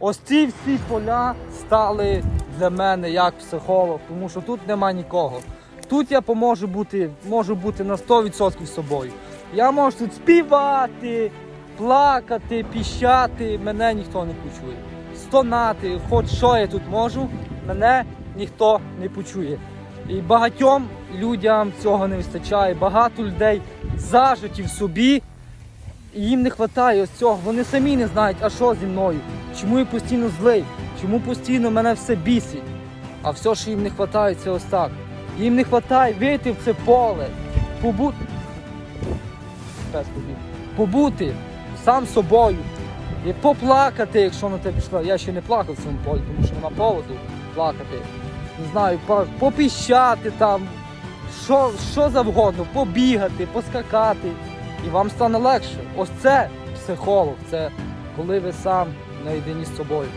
Ось ці всі поля стали для мене як психолог, тому що тут нема нікого. Тут я поможу бути, можу бути на 100% собою. Я можу тут співати, плакати, піщати, мене ніхто не почує. Стонати, хоч що я тут можу, мене ніхто не почує. І багатьом людям цього не вистачає. Багато людей зажиті в собі, і їм не вистачає ось цього. Вони самі не знають, а що зі мною, чому я постійно злий, чому постійно мене все бісить. А все, що їм не вистачає, це ось так. Їм не вистачає вийти в це поле, побути. Побути сам собою. І поплакати, якщо на тебе пішла. Я ще не плакав в цьому полі, тому що нема поводу плакати. Не знаю, попіщати там, що, що завгодно, побігати, поскакати. І вам стане легше. Ось це психолог, це коли ви сам наєдині з собою.